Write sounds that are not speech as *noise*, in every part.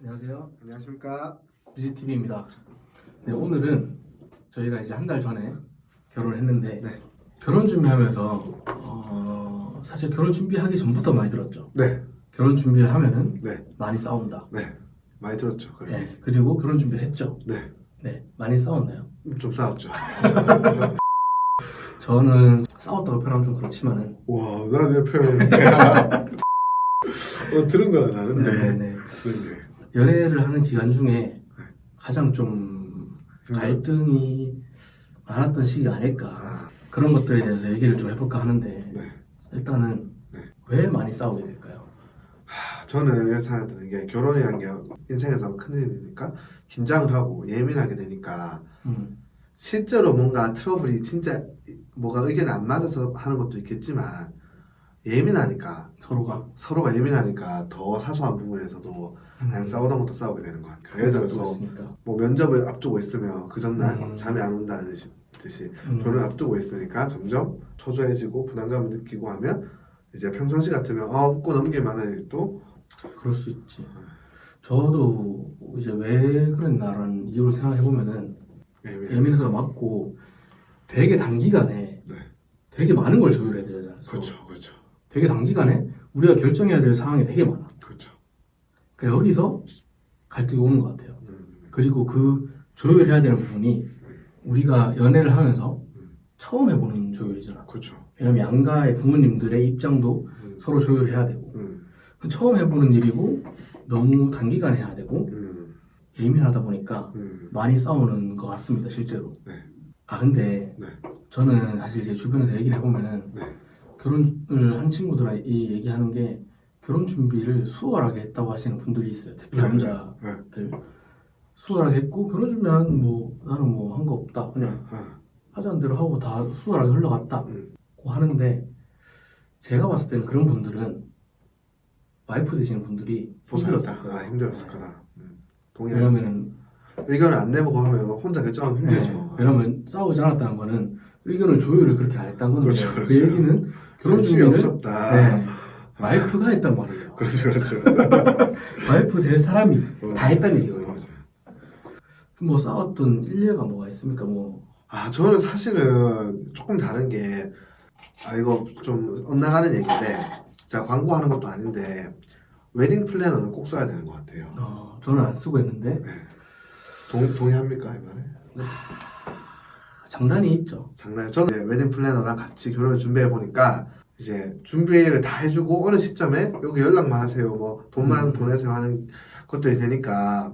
안녕하세요. 안녕하십니까. 뮤직TV입니다. 네, 오늘은 저희가 이제 한 달 전에 결혼을 했는데 네. 결혼 준비하면서 어, 사실 결혼 준비하기 전부터 많이 들었죠. 네, 결혼 준비를 하면은 네, 많이 싸운다. 네. 많이 들었죠. 그래. 네, 그리고 결혼 준비를 했죠. 네. 네, 많이 싸웠나요? 좀 싸웠죠. *laughs* 저는 싸웠다고 표현하면 좀 그렇지만은 와, 나내 표현. *laughs* 어, 들은 거랑 다른데. 네, 네. 그런데. 연애를 하는 기간 중에 가장 좀 갈등이 많았던 시기가 아닐까 아, 그런 것들에 대해서 얘기를 좀 해볼까 하는데 네. 일단은 네. 왜 많이 싸우게 될까요? 하, 저는 이런 생각이 드는 게 결혼이라는 게 인생에서 큰 일이니까 긴장을 하고 예민하게 되니까 음, 실제로 뭔가 트러블이 진짜 뭐가 의견이 안 맞아서 하는 것도 있겠지만 예민하니까 서로가 서로가 예민하니까 더 사소한 부분에서도 안 싸우던 것도 싸우게 되는 것 같아요. 예를 들어서 있으니까. 뭐 면접을 앞두고 있으면 그 전날 음. 잠이 안 온다는 시- 듯이 음, 결혼을 앞두고 있으니까 점점 초조해지고 부담감을 느끼고 하면 이제 평상시 같으면 어 웃고 넘길 만한 일도 그럴 수 있지. 저도 이제 왜 그랬나라는 이유를 생각해 보면은 예민해서 예민해서 맞고 되게 단기간에 네. 되게 많은 걸 조율해야 되잖아요. 그렇죠 그렇죠 되게 단기간에 우리가 결정해야 될 상황이 되게 많아. 그러니까 여기서 갈등이 오는 것 같아요. 음, 그리고 그 조율해야 되는 부분이 우리가 연애를 하면서 처음 해보는 조율이잖아. 그렇죠 왜냐면 양가의 부모님들의 입장도 음, 서로 조율해야 되고 음, 그 처음 해보는 일이고 너무 단기간에 해야 되고 음, 예민하다 보니까 음, 많이 싸우는 것 같습니다 실제로. 네. 아 근데 네. 저는 사실 제 주변에서 얘기를 해보면은 네. 결혼을 한 친구들이 이 얘기하는 게 결혼 준비를 수월하게 했다고 하시는 분들이 있어요. 특히 네. 남자들. 수월하게 했고 결혼 준비는 뭐 나는 뭐 한 거 없다. 그냥 아, 하자는 대로 하고 다 수월하게 흘러갔다고 음, 하는데 제가 봤을 때는 그런 분들은 와이프 되시는 분들이 힘들었을 힘들었다. 아, 힘들었을 네. 거다. 음, 동의합니다. 왜냐면은 의견을 안 내보고 하면 혼자 결정하면 네, 힘들죠. 왜냐면 싸우지 않았다는 거는 의견을 조율을 그렇게 안 했다는 건데 그렇죠, 그 그렇죠. 얘기는 결혼 준비를 없었다. 네, 와이프가 했단 말이에요. *laughs* 그렇죠 그렇죠 *laughs* 와이프 될 사람이 다 했다는 얘기예요. 맞아요. 뭐 싸웠던 일례가 뭐가 있습니까? 뭐 아 저는 사실은 조금 다른 게 아 이거 좀 엇나가는 얘기인데 제가 광고하는 것도 아닌데 웨딩 플래너를 꼭 써야 되는 것 같아요. 어, 저는 안 쓰고 했는데 동, 동의합니까 이 말에? 장단이 있죠. 장난이 저는 웨딩 플래너랑 같이 결혼을 준비해 보니까 이제 준비를 다 해주고 어느 시점에 여기 연락만 하세요 뭐 돈만 음. 보내세요 하는 것들이 되니까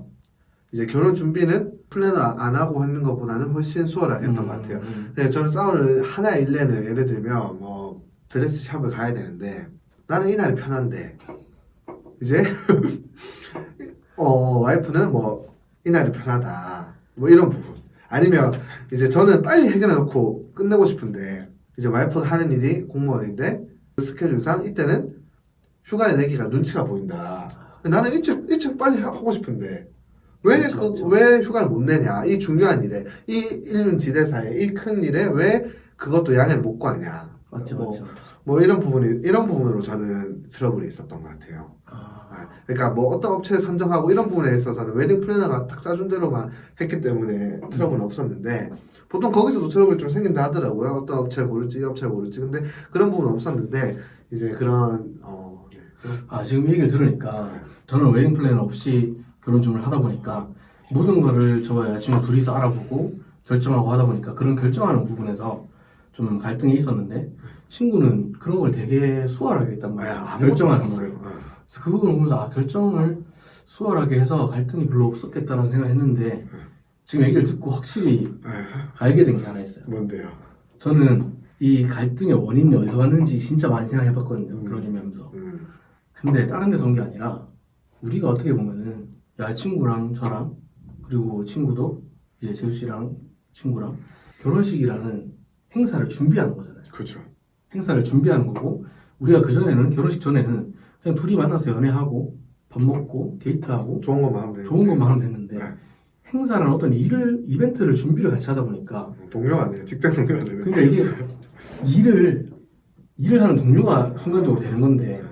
이제 결혼 준비는 플래너 안 하고 하는 것보다는 훨씬 수월하게 했던 것 같아요. 음, 네, 저는 싸우는 하나의 일례는 예를 들면 뭐 드레스 샵을 가야 되는데 나는 이날이 편한데 이제 *laughs* 어 와이프는 뭐 이날이 편하다 뭐 이런 부분 아니면 이제 저는 빨리 해결해 놓고 끝내고 싶은데 이제 와이프가 하는 일이 공무원인데 그 스케줄상 이때는 휴가를 내기가 눈치가 보인다. 나는 일찍 일찍 빨리 하고 싶은데 왜, 그렇죠, 그, 그렇죠. 왜 휴가를 못 내냐? 이 중요한 일에 이 일륜지대사에 이 큰 일에 왜 그것도 양해를 못 구하냐 맞지 뭐, 맞지 맞지. 뭐 이런 부분이 이런 부분으로 저는 트러블이 있었던 것 같아요. 아, 아, 그러니까 뭐 어떤 업체를 선정하고 이런 부분에 있어서는 웨딩 플래너가 딱 짜준 대로만 했기 때문에 트러블은 없었는데 보통 거기서도 트러블이 좀 생긴다 하더라고요. 어떤 업체를 고를지 이 업체를 고를지. 근데 그런 부분은 없었는데 이제 그런 어 네, 아 지금 이 얘기를 들으니까 저는 웨딩 플랜 없이 결혼 준비를 하다 보니까 모든 거를 저와 여자친구 둘이서 알아보고 결정하고 하다 보니까 그런 결정하는 부분에서 좀 갈등이 있었는데 친구는 그런 걸 되게 수월하게 했단 말이야 아, 결정하는 아무것도 거를 없어요. 어. 그래서 그 부분을 보면서 아 결정을 수월하게 해서 갈등이 별로 없었겠다라는 생각을 했는데 지금 얘기를 듣고 확실히 네. 알게 된 게 하나 있어요 뭔데요? 저는 이 갈등의 원인이 어디서 왔는지 진짜 많이 생각해 봤거든요 음. 준비하면서 음, 근데 다른 데서 온 게 아니라 우리가 어떻게 보면은 여자친구랑 저랑 그리고 친구도 이제 재수 씨랑 친구랑 결혼식이라는 행사를 준비하는 거잖아요. 그렇죠. 행사를 준비하는 거고 우리가 그 전에는 결혼식 전에는 그냥 둘이 만나서 연애하고 밥 먹고 데이트하고 좋은 것만 하면 되는데 좋은 것만 하면 됐는데 네. 행사라는 어떤 일을 이벤트를 준비를 같이 하다 보니까 동료가 아니라 직장 동료가 되는 그러니까 이게 일을 일을 하는 동료가 순간적으로 되는 건데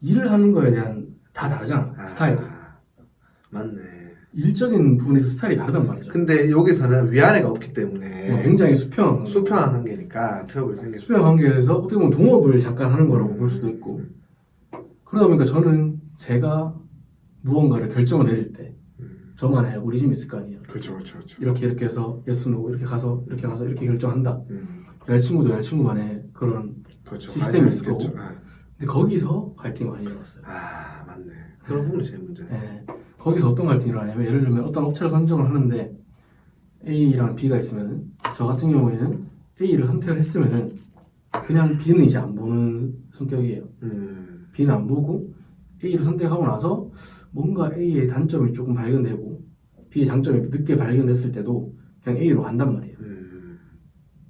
일을 하는 거에 대한 다 다르잖아 아, 스타일이 맞네. 일적인 부분에서 스타일이 다르단 말이죠. 근데 여기서는 위아래가 없기 때문에 어, 굉장히 수평 수평한 관계니까 트러블이 수 수평 관계에서 어떻게 보면 동업을 잠깐 하는 거라고 볼 수도 있고 그러다 보니까 저는 제가 무언가를 결정을 내릴 때 음. 저만의 알고리즘이 있을 거 아니에요. 그렇죠, 그렇죠, 그렇죠. 이렇게 이렇게 해서 예스 노 이렇게 가서 이렇게 가서 이렇게 결정한다. 음, 여자친구도 여자친구만의 그런 그렇죠. 시스템이 있을 그렇죠. 거고. 근데 거기서 갈등이 많이 일어났어요. 아, 맞네. 그런 부분이 제일 문제네. 예. 거기서 어떤 갈등이 일어나냐면 예를 들면 어떤 업체를 선정을 하는데 A랑 B가 있으면 저 같은 경우에는 A를 선택을 했으면은 그냥 B는 이제 안 보는 성격이에요. 음, B는 안 보고 A를 선택하고 나서 뭔가 A의 단점이 조금 발견되고 B의 장점이 늦게 발견됐을 때도 그냥 A로 간단 말이에요. 음,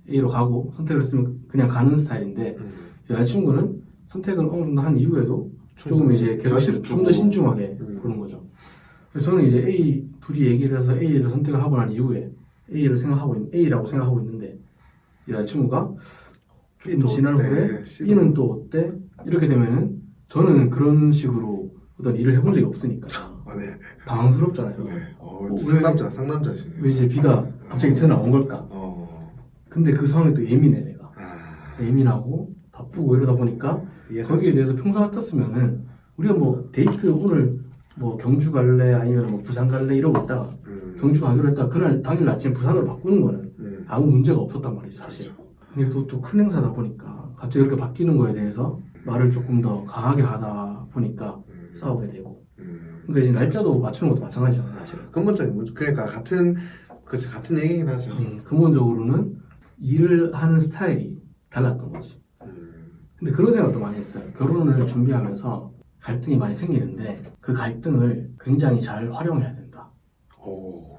A로 가고 선택을 했으면 그냥 가는 스타일인데 음. 여자친구는 선택을 어느 정도 한 이후에도 조금 이제 계속 좀 더. 신중하게 음. 보는 거죠. 그래서 저는 이제 A 둘이 얘기를 해서 A를 선택을 하고 난 이후에 A를 생각하고 있, A라고 생각하고 있는데 여자친구가 조금 B도 지난? 후에 B는 또 어때? 이렇게 되면은 저는 그런 식으로 어떤 일을 해본 적이 없으니까 아, 네. 당황스럽잖아요. 네. 어, 어, 상남자, 상남자시네. 왜 이제 B가 갑자기 튀어나온 걸까? 어, 근데 그 상황이 또 예민해 내가 아, 예민하고 바쁘고 이러다 보니까 거기에. 대해서 평소 같았으면은 우리가 뭐 데이트 오늘 뭐 경주 갈래 아니면 뭐 부산 갈래 이러고 있다가 음, 경주 가기로 했다가 그날 당일 아침에 부산으로 바꾸는 거는 음, 아무 문제가 없었단 말이죠 사실 그렇죠. 근데 또또큰 행사다 보니까 갑자기 이렇게 바뀌는 거에 대해서 말을 조금 더 강하게 하다 보니까 음, 싸우게 되고 음. 그러니까 이제 날짜도 맞추는 것도 마찬가지잖아요 사실은 근본적인 문제. 그러니까 같은 그렇지 같은 얘기긴 하죠. 음, 근본적으로는 일을 하는 스타일이 달랐던 거지 음, 근데 그런 생각도 많이 했어요. 결혼을 준비하면서 갈등이 많이 생기는데 그 갈등을 굉장히 잘 활용해야 된다. 오,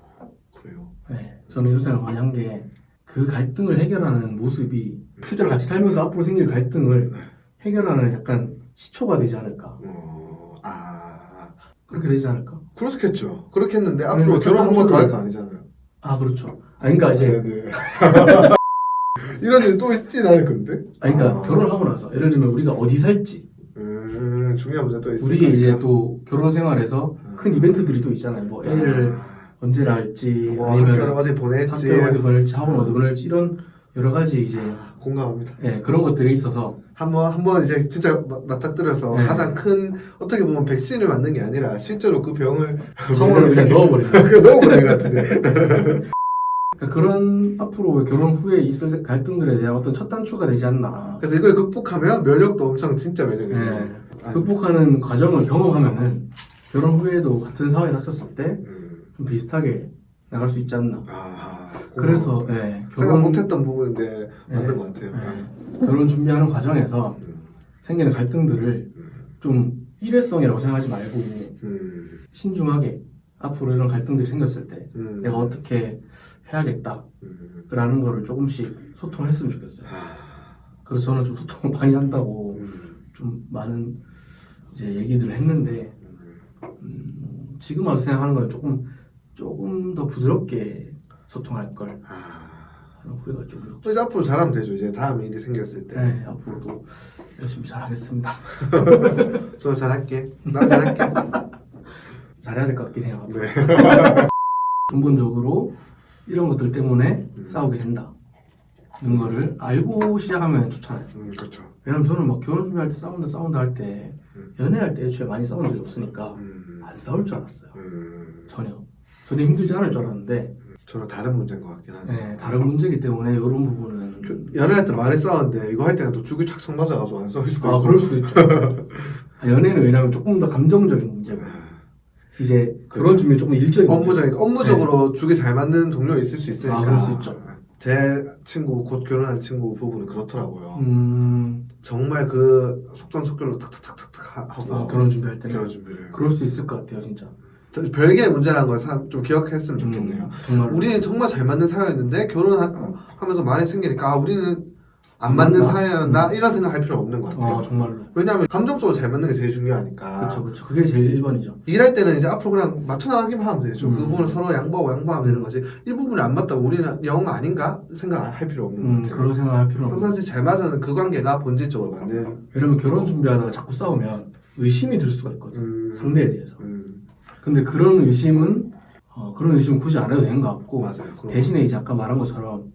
그래요. 네, 저는 이런 생각을 많이 한 게 그 갈등을 해결하는 모습이 실제로 같이 살면서 앞으로 생길 갈등을 네. 해결하는 약간 시초가 되지 않을까. 어, 아, 그렇게 되지 않을까? 그렇겠죠. 그렇겠는데 앞으로 뭐 결혼 한 번더첫할거 아니잖아요. 아 그렇죠. 아 그러니까 이제 네. *laughs* 이런 일이 또 있진 않을 건데. 아 그러니까 아. 결혼을 하고 나서 예를 들면 우리가 어디 살지 음, 중요한 문제 또 있을 우리. 이제 또 결혼 생활에서 큰 이벤트들이 또 있잖아요. 뭐 애를 아, 언제 낳을지 뭐 아니면 학교를 어디 보낼지 학교 어디 보낼지 학원 어디 보낼지 이런 여러 가지 이제 공감합니다. 예, 그런 것들에 있어서 한번 한번 이제 진짜 마- 맞닥뜨려서 네. 가장 큰 어떻게 보면 백신을 맞는 게 아니라 실제로 그 병을 *laughs* 그냥 넣어버리는 그 넣어버린 것 같은데. *laughs* 그러니까 그런 앞으로 결혼 후에 있을 갈등들에 대한 어떤 첫 단추가 되지 않나. 그래서 이걸 극복하면 면역도 엄청 진짜 면역이. 예, 아니, 극복하는 과정을 경험하면은 결혼 후에도 같은 상황에 닥쳤을 때좀 음, 비슷하게 나갈 수 있지 않나. 아, 그래서. 예, 생각 결혼 못했던 부분인데 맞는 네. 것 같아요. 예, 결혼 준비하는 과정에서 음, 생기는 갈등들을 음, 좀 일회성이라고 생각하지 말고 음, 신중하게 앞으로 이런 갈등들이 생겼을 때 음, 내가 어떻게 해야겠다 음. 라는 거를 조금씩 소통을 했으면 좋겠어요. 아, 그래서 저는 좀 소통을 많이 한다고 음, 좀 많은 이제 얘기들을 했는데 음. 음, 지금 와서 생각하는 건 조금 조금 더 부드럽게 소통할 걸 아. 하는 후회가 좀 있죠. 또 이제 앞으로 잘하면 되죠. 이제 다음 일이 생겼을 때. 네, 앞으로도 열심히 잘하겠습니다. *laughs* 저 잘할게. 나 잘할게. *laughs* 잘해야 될 것 같긴 해요. 네. *laughs* 근본적으로 이런 것들 때문에 음. 싸우게 된다 는 거를 알고 시작하면 좋잖아요. 음, 그렇죠. 왜냐면 저는 막 결혼 준비할 때 싸운다 싸운다 할때 음. 연애할 때 애초에 많이 싸운 적이 없으니까 음, 안 싸울 줄 알았어요. 음, 전혀. 전혀 힘들지 않을 줄 알았는데 저는 다른 문제인 것 같긴 하네요. 네, 다른 문제이기 때문에 이런 부분은 그 연애할 때 많이 싸웠는데 이거 할 때는 또 죽이 착착 맞아가지고 안 싸울 수도 아 있고. 그럴 수도 있죠. *laughs* 아, 연애는 왜냐면 조금 더 감정적인 문제고 이제 그렇죠. 결혼 준비 조금 일적인 업무적인 업무적으로 죽이 잘 맞는 동료 있을 수 있으니까. 아, 그럴 수 있죠. 제 친구 곧 결혼한 친구 부부는 그렇더라고요. 음, 정말 그 속전속결로 탁탁탁탁 하고 아, 결혼 준비할 때는 결혼 준비를. 그럴 수 있을 것 같아요 진짜. 별개의 문제라는 걸 좀 기억했으면 좋겠네요. 음, 정말 우리는 정말 잘 맞는 사회였는데 결혼하면서 많이 생기니까 아, 우리는 안 맞는 맞나? 사회였나 이런 생각 할 필요 없는 것 같아요. 어 정말로. 왜냐하면 감정적으로 잘 맞는 게 제일 중요하니까. 그렇죠 그렇죠. 그게 제일 1번이죠. 일할 때는 이제 앞으로 그냥 맞춰 나가기만 하면 되죠. 음. 그 부분을 서로 양보하고 양보하면 되는 거지. 이 부분이 안 맞다고 우리는 영 아닌가 생각할 필요 없는 것 음, 같아요. 그런 생각할 필요는 없고. 평상시 잘 맞아는 그 관계가 본질적으로 맞는. 왜냐면 결혼 준비하다가 자꾸 싸우면 의심이 들 수가 있거든. 음, 상대에 대해서. 음, 근데 그런 의심은 어, 그런 의심은 굳이 안 해도 되는 것 같고 맞아요. 대신에 이제 아까 말한 것처럼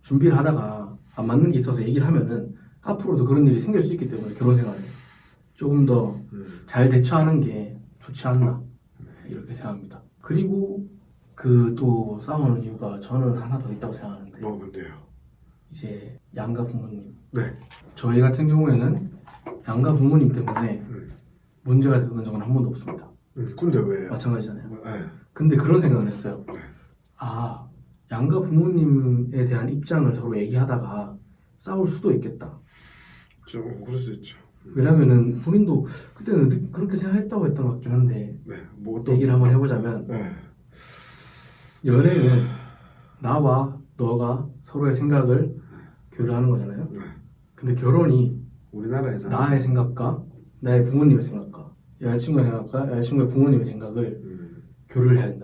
준비를 하다가 안 맞는 게 있어서 얘기를 하면은 앞으로도 그런 일이 생길 수 있기 때문에 결혼 생활에 조금 더 음. 잘 대처하는 게 좋지 않나 네, 이렇게 생각합니다. 그리고 그 또 싸우는 이유가 저는 하나 더 있다고 생각하는데 뭐 뭔데요? 이제 양가 부모님 네. 저희 같은 경우에는 양가 부모님 때문에 음. 문제가 됐던 적은 한 번도 없습니다. 음. 근데 왜요? 마찬가지잖아요. 네. 근데 그런 생각을 했어요. 네. 아 양가 부모님에 대한 입장을 서로 얘기하다가 싸울 수도 있겠다. 좀 그럴 수 있죠. 왜냐면은 본인도 그때는 느- 그렇게 생각했다고 했던 것 같긴 한데 네. 뭐 또. 얘기를 한번 해보자면 네. 연애는 나와 너가 서로의 생각을 교류하는 거잖아요. 네. 근데 결혼이 우리나라에서 나의 생각과 나의 부모님의 생각과 여자친구의 생각과 여자친구의 부모님의 생각을 음. 교류를 해야. 음.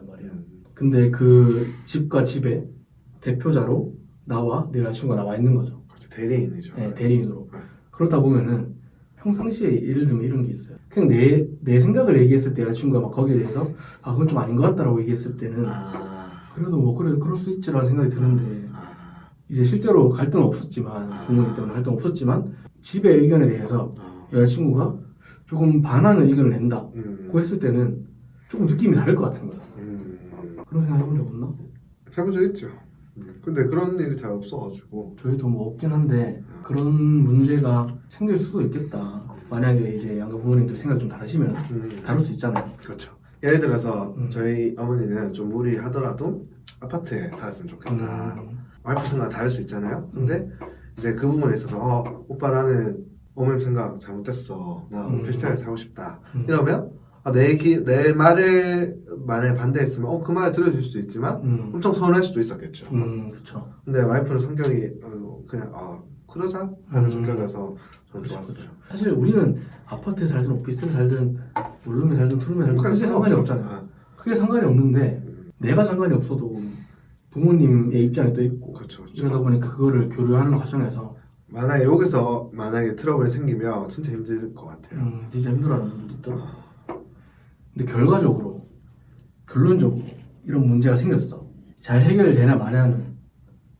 근데 그 집과 집의 대표자로 나와 내 여자친구가 나와 있는 거죠. 그렇죠. 대리인이죠. 네, 대리인으로. 네. 그렇다 보면은 평상시에 예를 들면 이런 게 있어요. 그냥 내, 내 생각을 얘기했을 때 여자친구가 막 거기에 대해서 아, 그건 좀 아닌 것 같다라고 얘기했을 때는 아. 그래도 뭐 그래, 그럴 수 있지라는 생각이 드는데 아. 이제 실제로 갈등은 없었지만 부모님 때문에 갈등 없었지만 집의 의견에 대해서 아. 여자친구가 조금 반하는 의견을 낸다고 음. 했을 때는 조금 느낌이 다를 것 같은. 음. 그런 생각 해본 적 없나? 해본 적 있죠. 음. 근데 그런 일이 잘 없어가지고. 저희도 뭐 없긴 한데 그런 문제가 생길 수도 있겠다. 만약에 이제 양가 부모님들 생각이 좀 다르시면 음. 다를 수 있잖아요. 그렇죠. 예를 들어서 음. 저희 어머니는 좀 무리하더라도 아파트에 살았으면 좋겠다. 음. 와이프 생각 다를 수 있잖아요. 근데 이제 그 부분에 있어서 어, 오빠 나는 어머님 생각 잘못됐어. 나 음. 오피스텔에 살고 싶다. 음. 이러면 아, 내, 얘기, 내 말을 만약에 반대했으면 어, 그 말을 들어줄 수도 있지만 음, 엄청 서운할 수도 있었겠죠. 음, 그렇죠. 근데 와이프는 성격이 어, 그냥 아 그러자 하는 음. 성격이어서 저는 좋았어요. 사실 우리는 아파트에 살든 오피스텔에 살든 원룸에 살든 투룸에 살든 크게 상관이 없잖아요. 아, 크게 상관이 없는데 음, 내가 상관이 없어도 부모님의 입장이 또 있고 그렇죠. 그렇죠. 이러다 보니까 그거를 교류하는 과정에서 만약에 여기서 만약에 트러블이 생기면 진짜 힘들 것 같아요. 음, 진짜 힘들어하는 분도 있더라고. 근데 결과적으로 결론적으로 이런 문제가 생겼어. 잘 해결되나 마냐는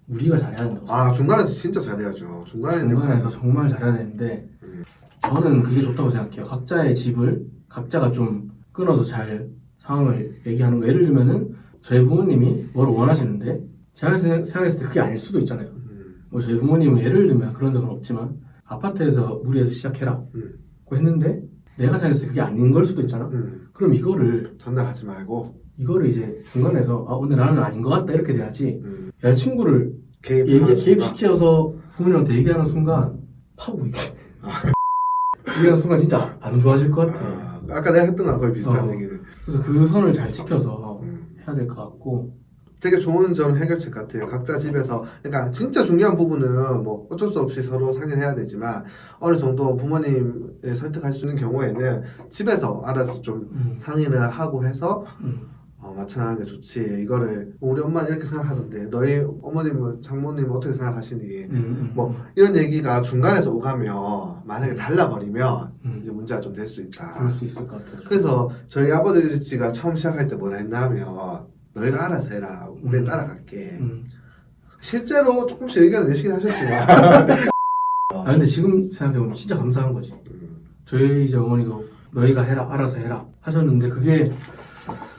우리가 잘해야 된다고. 아 중간에서 진짜 잘해야죠. 중간에 중간에서 정말 잘해야 되는데 음. 저는 그게 좋다고 생각해요. 각자의 집을 각자가 좀 끊어서 잘 상황을 얘기하는 거. 예를 들면은 저희 부모님이 뭘 원하시는데 제가 생각- 생각했을 때 그게 아닐 수도 있잖아요. 음, 뭐 저희 부모님은 예를 들면 그런 적은 없지만 아파트에서 무리해서 시작해라. 음, 고 했는데 내가 생각했을 때 그게 아닌 걸 수도 있잖아. 음. 그럼 이거를 전달하지 말고 이거를 이제 중간에서 아 근데 나는 아닌 것 같다 이렇게 돼야지. 음, 여자친구를 개입 얘기 개입시켜서 부모님한테 얘기하는 순간 파고 이게 *laughs* 얘기하는 순간 진짜 안 좋아질 것 같아. 아, 아까 내가 했던 거랑 거의 비슷한 어. 얘기는 그래서 그 선을 잘 지켜서 음. 해야 될 것 같고. 되게 좋은 전 해결책 같아요. 각자 집에서 그러니까 진짜 중요한 부분은 뭐 어쩔 수 없이 서로 상의해야 되지만 어느 정도 부모님을 설득할 수 있는 경우에는 집에서 알아서 좀 음, 상의를 하고 해서 음, 어, 게 좋지. 이거를 우리 엄마는 이렇게 생각하던데 너희 어머님은 장모님은 어떻게 생각하시니? 음, 음, 뭐 이런 얘기가 중간에서 오가면 만약에 달라버리면 음, 이제 문제가 좀 될 수 있다. 그럴 수 있을 것 같아요. 그래서 저희 아버지가 처음 시작할 때 뭐라 했냐면 너희가 알아서 해라. 우리 음. 따라갈게. 음. 실제로 조금씩 의견을 내시긴 하셨지만 *laughs* 아 근데 지금 생각해보면 진짜 감사한 거지. 음, 저희 이제 어머니도 너희가 해라 알아서 해라 하셨는데 그게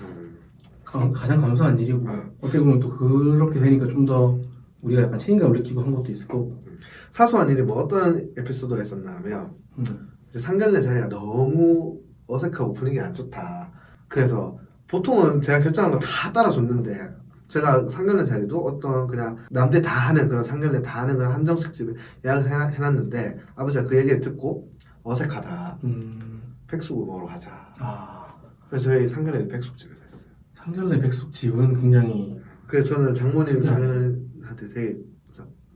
음, 가, 가장 감사한 일이고 음. 어떻게 보면 또 그렇게 되니까 좀 더 우리가 약간 책임감을 느끼고 한 것도 있을 거고. 사소한 일이 뭐 어떤 에피소드가 있었나 하면 음, 이제 상견례 자리가 너무 어색하고 분위기 안 좋다. 그래서 보통은 제가 결정한 거 다 따라줬는데 제가 상견례 자리도 어떤 그냥 남들 다 하는 그런 상견례 다 하는 그런 한정식 집에 예약을 해놔- 해놨는데 아버지가 그 얘기를 듣고 어색하다. 음, 백숙을 먹으러 가자. 아 그래서 저희 상견례는 백숙집에서 했어요. 상견례 백숙집은 굉장히 그래서 저는 장모님. 장인한테 되게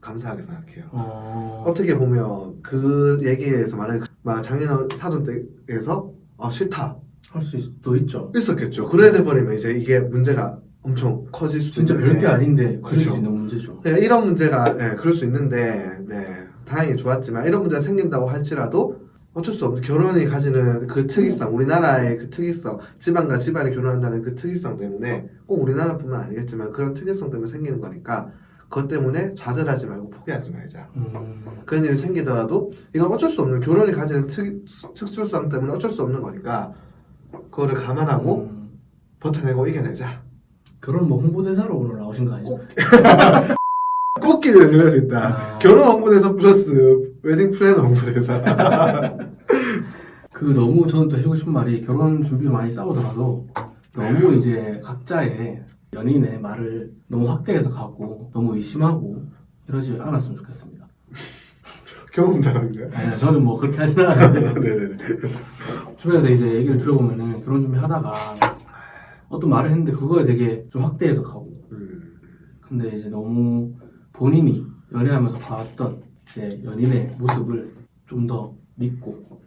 감사하게 생각해요. 어, 어떻게 보면 그 얘기에서 만약에 막 장인 사돈 댁에서 아 싫다 할 수도 있죠. 있었겠죠. 그래 돼버리면 이제 이게 문제가 엄청 커질 수도 진짜 있는데 별게 아닌데 그럴 수 그렇죠. 있는 문제죠. 네, 이런 문제가 네, 그럴 수 있는데 네, 다행히 좋았지만 이런 문제가 생긴다고 할지라도 어쩔 수 없는 결혼이 가지는 그 특이성, 우리나라의 그 특이성, 집안과 집안이 결혼한다는 그 특이성 때문에 꼭 우리나라뿐만 아니겠지만 그런 특이성 때문에 생기는 거니까 그것 때문에 좌절하지 말고 포기하지 말자. 음, 그런 일이 생기더라도 이건 어쩔 수 없는 결혼이 가지는 특, 특수성 때문에 어쩔 수 없는 거니까 그거를 감안하고 음, 버텨내고 이겨내자. 결혼 뭐 홍보대사로 오늘 나오신 거 아니죠? *laughs* 꽃길을 늘릴 수 있다. 아. 결혼 홍보대사 플러스 웨딩 플래너 홍보대사. *laughs* 그 너무 저는 또 해주고 싶은 말이 결혼 준비로 많이 싸우더라도 너무 이제 각자의 연인의 말을 너무 확대해서 가고 너무 의심하고 이러지 않았으면 좋겠습니다. *laughs* 경험담인가요? 아니 저는 뭐 그렇게 하지는 않는데 네네네. 주변에서 이제 얘기를 들어보면은 결혼 준비하다가 어떤 말을 했는데 그거에 되게 좀 확대해서 가고 음. 근데 이제 너무 본인이 연애하면서 봐왔던 이제 연인의 모습을 좀 더 믿고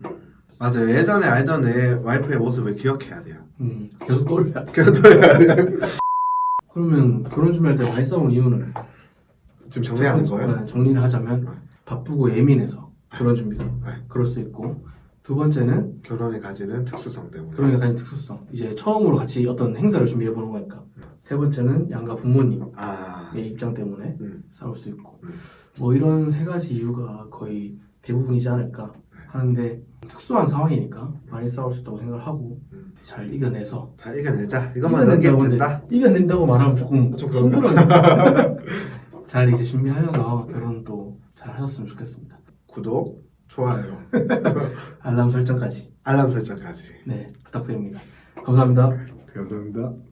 맞아요. 예전에 알던 내 와이프의 모습을 기억해야 돼요. 음, 계속 떠올려야 돼. 기억해야 돼요. *laughs* 그러면 결혼 준비할 때 많이 싸운 이유는 지금 정리하는 거예요? 네, 정리를 하자면 바쁘고 예민해서 결혼 준비가 네. 그럴 수 있고 두 번째는 결혼이 가지는 특수성 때문에. 그런 게 가진 특수성 이제 처음으로 같이 어떤 행사를 준비해 보는 거니까 세 번째는 양가 부모님의 아. 입장 때문에 음. 싸울 수 있고 음. 뭐 이런 세 가지 이유가 거의 대부분이지 않을까 하는데 특수한 상황이니까 많이 싸울 수 있다고 생각을 하고 음. 잘 이겨내서 자 이겨내자. 이것만 넘기면 된다. 이겨낸다고 말하면 조금 좀 그런가? 힘들어요. *laughs* 잘 이제 준비하셔서 결혼도 잘 하셨으면 좋겠습니다. 구독, 좋아요, 알람 설정까지 알람 설정까지. 네 부탁드립니다. 감사합니다. 감사합니다.